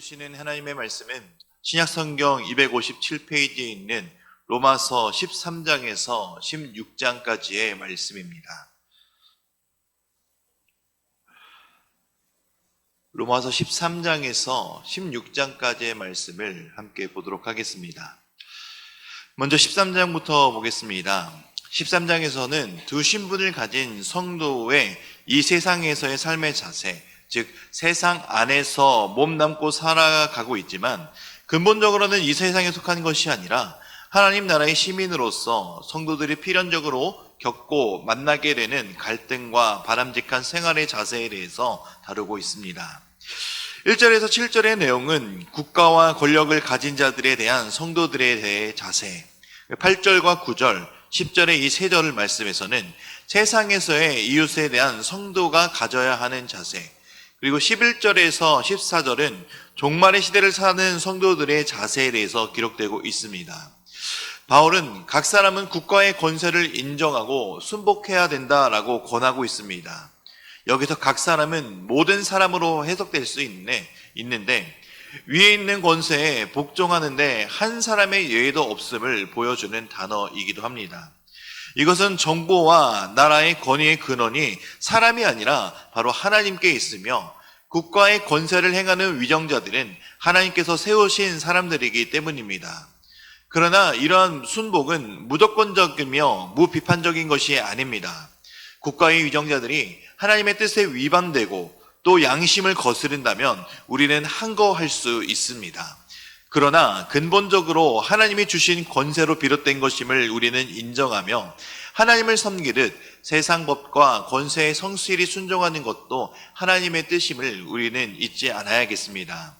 주시는 하나님의 말씀은 신약 성경 257페이지에 있는 로마서 13장에서 16장까지의 말씀입니다. 로마서 13장에서 16장까지의 말씀을 함께 보도록 하겠습니다. 먼저 13장부터 보겠습니다. 13장에서는 두 신분을 가진 성도의 이 세상에서의 삶의 자세, 즉 세상 안에서 몸담고 살아가고 있지만 근본적으로는 이 세상에 속한 것이 아니라 하나님 나라의 시민으로서 성도들이 필연적으로 겪고 만나게 되는 갈등과 바람직한 생활의 자세에 대해서 다루고 있습니다. 1절에서 7절의 내용은 국가와 권력을 가진 자들에 대한 성도들에 대해 자세, 8절과 9절, 10절의 이 세 절을 말씀에서는 세상에서의 이웃에 대한 성도가 가져야 하는 자세, 그리고 11절에서 14절은 종말의 시대를 사는 성도들의 자세에 대해서 기록되고 있습니다. 바울은 각 사람은 국가의 권세를 인정하고 순복해야 된다라고 권하고 있습니다. 여기서 각 사람은 모든 사람으로 해석될 수 있네, 있는데 위에 있는 권세에 복종하는데 한 사람의 예의도 없음을 보여주는 단어이기도 합니다. 이것은 정보와 나라의 권위의 근원이 사람이 아니라 바로 하나님께 있으며 국가의 권세를 행하는 위정자들은 하나님께서 세우신 사람들이기 때문입니다. 그러나 이러한 순복은 무조건적이며 무비판적인 것이 아닙니다. 국가의 위정자들이 하나님의 뜻에 위반되고 또 양심을 거스른다면 우리는 항거할 수 있습니다. 그러나 근본적으로 하나님이 주신 권세로 비롯된 것임을 우리는 인정하며 하나님을 섬기듯 세상 법과 권세의 성실히 순종하는 것도 하나님의 뜻임을 우리는 잊지 않아야겠습니다.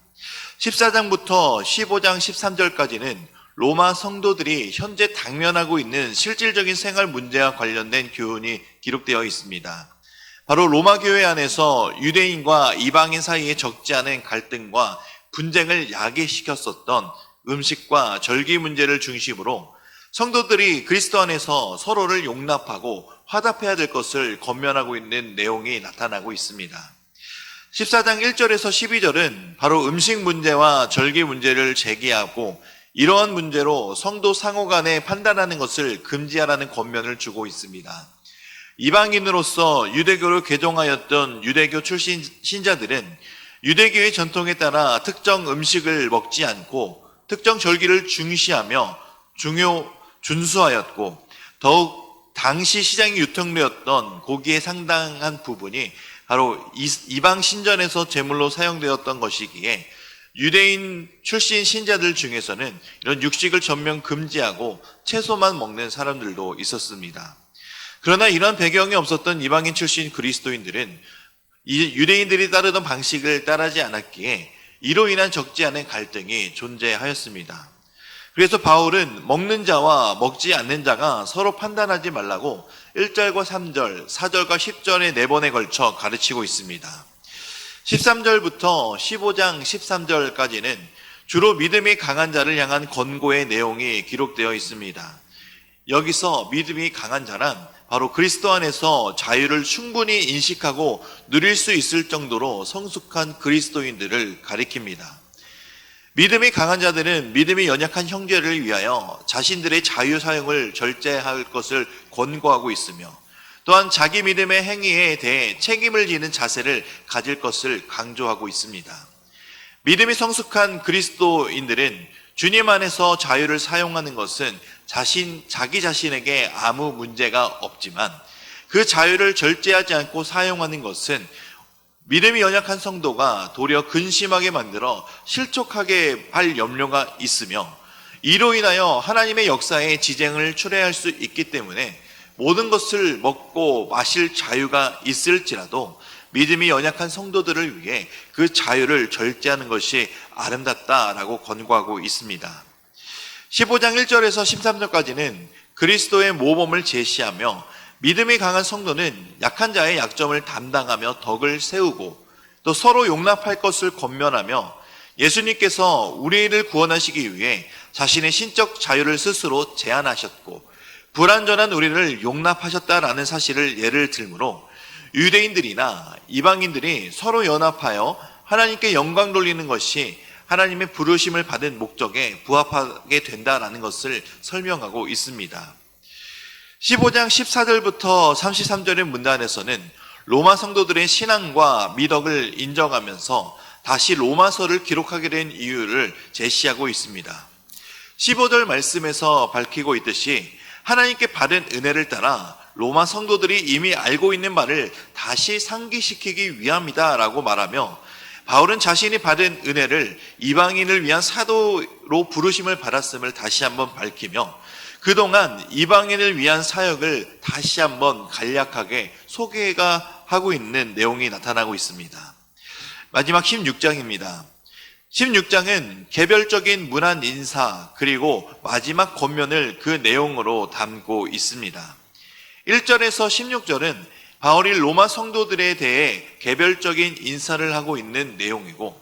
14장부터 15장 13절까지는 로마 성도들이 현재 당면하고 있는 실질적인 생활 문제와 관련된 교훈이 기록되어 있습니다. 바로 로마 교회 안에서 유대인과 이방인 사이에 적지 않은 갈등과 분쟁을 야기시켰었던 음식과 절기 문제를 중심으로 성도들이 그리스도 안에서 서로를 용납하고 화답해야 될 것을 권면하고 있는 내용이 나타나고 있습니다. 14장 1절에서 12절은 바로 음식 문제와 절기 문제를 제기하고 이러한 문제로 성도 상호 간에 판단하는 것을 금지하라는 권면을 주고 있습니다. 이방인으로서 유대교를 개종하였던 유대교 출신 신자들은 유대교의 전통에 따라 특정 음식을 먹지 않고 특정 절기를 중시하며 중요 준수하였고 더욱 당시 시장이 유통되었던 고기의 상당한 부분이 바로 이방 신전에서 제물로 사용되었던 것이기에 유대인 출신 신자들 중에서는 이런 육식을 전면 금지하고 채소만 먹는 사람들도 있었습니다. 그러나 이러한 배경이 없었던 이방인 출신 그리스도인들은 이 유대인들이 따르던 방식을 따르지 않았기에 이로 인한 적지 않은 갈등이 존재하였습니다. 그래서 바울은 먹는 자와 먹지 않는 자가 서로 판단하지 말라고 1절과 3절, 4절과 10절의 네 번에 걸쳐 가르치고 있습니다. 13절부터 15장 13절까지는 주로 믿음이 강한 자를 향한 권고의 내용이 기록되어 있습니다. 여기서 믿음이 강한 자란 바로 그리스도 안에서 자유를 충분히 인식하고 누릴 수 있을 정도로 성숙한 그리스도인들을 가리킵니다. 믿음이 강한 자들은 믿음이 연약한 형제를 위하여 자신들의 자유 사용을 절제할 것을 권고하고 있으며 또한 자기 믿음의 행위에 대해 책임을 지는 자세를 가질 것을 강조하고 있습니다. 믿음이 성숙한 그리스도인들은 주님 안에서 자유를 사용하는 것은 자신, 자기 자신에게 아무 문제가 없지만 그 자유를 절제하지 않고 사용하는 것은 믿음이 연약한 성도가 도리어 근심하게 만들어 실족하게 할 염려가 있으며 이로 인하여 하나님의 역사에 지쟁을 초래할 수 있기 때문에 모든 것을 먹고 마실 자유가 있을지라도 믿음이 연약한 성도들을 위해 그 자유를 절제하는 것이 아름답다라고 권고하고 있습니다. 15장 1절에서 13절까지는 그리스도의 모범을 제시하며 믿음이 강한 성도는 약한 자의 약점을 담당하며 덕을 세우고 또 서로 용납할 것을 권면하며 예수님께서 우리를 구원하시기 위해 자신의 신적 자유를 스스로 제한하셨고 불완전한 우리를 용납하셨다라는 사실을 예를 들므로 유대인들이나 이방인들이 서로 연합하여 하나님께 영광 돌리는 것이 하나님의 부르심을 받은 목적에 부합하게 된다라는 것을 설명하고 있습니다. 15장 14절부터 33절의 문단에서는 로마 성도들의 신앙과 미덕을 인정하면서 다시 로마서를 기록하게 된 이유를 제시하고 있습니다. 15절 말씀에서 밝히고 있듯이 하나님께 받은 은혜를 따라 로마 성도들이 이미 알고 있는 바를 다시 상기시키기 위함이다라고 말하며 바울은 자신이 받은 은혜를 이방인을 위한 사도로 부르심을 받았음을 다시 한번 밝히며 그동안 이방인을 위한 사역을 다시 한번 간략하게 소개가 하고 있는 내용이 나타나고 있습니다. 마지막 16장입니다. 16장은 개별적인 문안 인사 그리고 마지막 권면을 그 내용으로 담고 있습니다. 1절에서 16절은 바울이 로마 성도들에 대해 개별적인 인사를 하고 있는 내용이고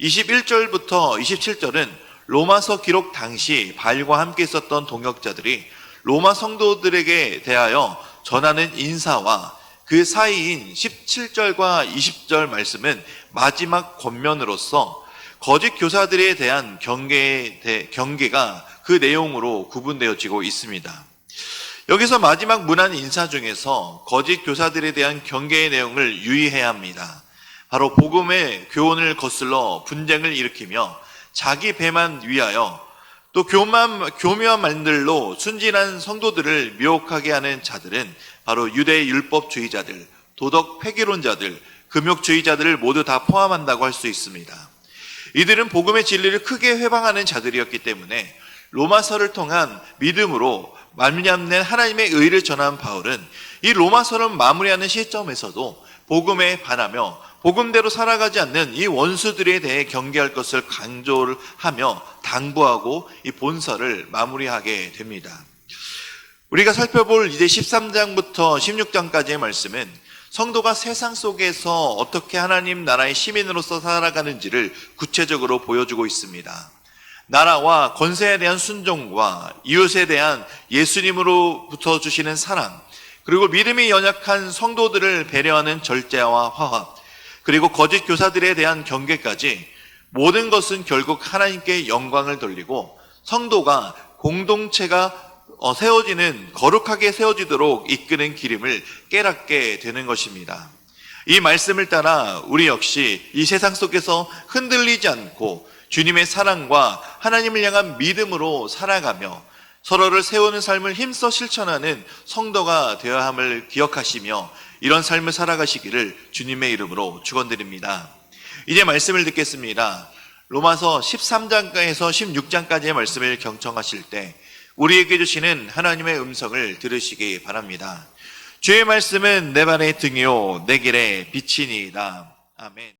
21절부터 27절은 로마서 기록 당시 바울과 함께 있었던 동역자들이 로마 성도들에게 대하여 전하는 인사와 그 사이인 17절과 20절 말씀은 마지막 권면으로서 거짓 교사들에 대한 경계에 대- 경계가 그 내용으로 구분되어지고 있습니다. 여기서 마지막 문안 인사 중에서 거짓 교사들에 대한 경계의 내용을 유의해야 합니다. 바로 복음의 교훈을 거슬러 분쟁을 일으키며 자기 배만 위하여 또 교만, 교묘한 말들로 순진한 성도들을 미혹하게 하는 자들은 바로 유대 율법주의자들, 도덕 폐기론자들, 금욕주의자들을 모두 다 포함한다고 할 수 있습니다. 이들은 복음의 진리를 크게 회방하는 자들이었기 때문에 로마서를 통한 믿음으로 말미암는 하나님의 의를 전한 바울은 이 로마서를 마무리하는 시점에서도 복음에 반하며 복음대로 살아가지 않는 이 원수들에 대해 경계할 것을 강조를 하며 당부하고 이 본서를 마무리하게 됩니다. 우리가 살펴볼 이제 13장부터 16장까지의 말씀은 성도가 세상 속에서 어떻게 하나님 나라의 시민으로서 살아가는지를 구체적으로 보여주고 있습니다. 나라와 권세에 대한 순종과 이웃에 대한 예수님으로부터 주시는 사랑, 그리고 믿음이 연약한 성도들을 배려하는 절제와 화합, 그리고 거짓 교사들에 대한 경계까지 모든 것은 결국 하나님께 영광을 돌리고 성도가 공동체가 어, 세워지는 거룩하게 세워지도록 이끄는 기름을 깨닫게 되는 것입니다. 이 말씀을 따라 우리 역시 이 세상 속에서 흔들리지 않고 주님의 사랑과 하나님을 향한 믿음으로 살아가며 서로를 세우는 삶을 힘써 실천하는 성도가 되어야 함을 기억하시며 이런 삶을 살아가시기를 주님의 이름으로 축원드립니다. 이제 말씀을 듣겠습니다. 로마서 13장에서 16장까지의 말씀을 경청하실 때 우리에게 주시는 하나님의 음성을 들으시기 바랍니다. 주의 말씀은 내 발의 등이요 내 길의 빛이니이다. 아멘.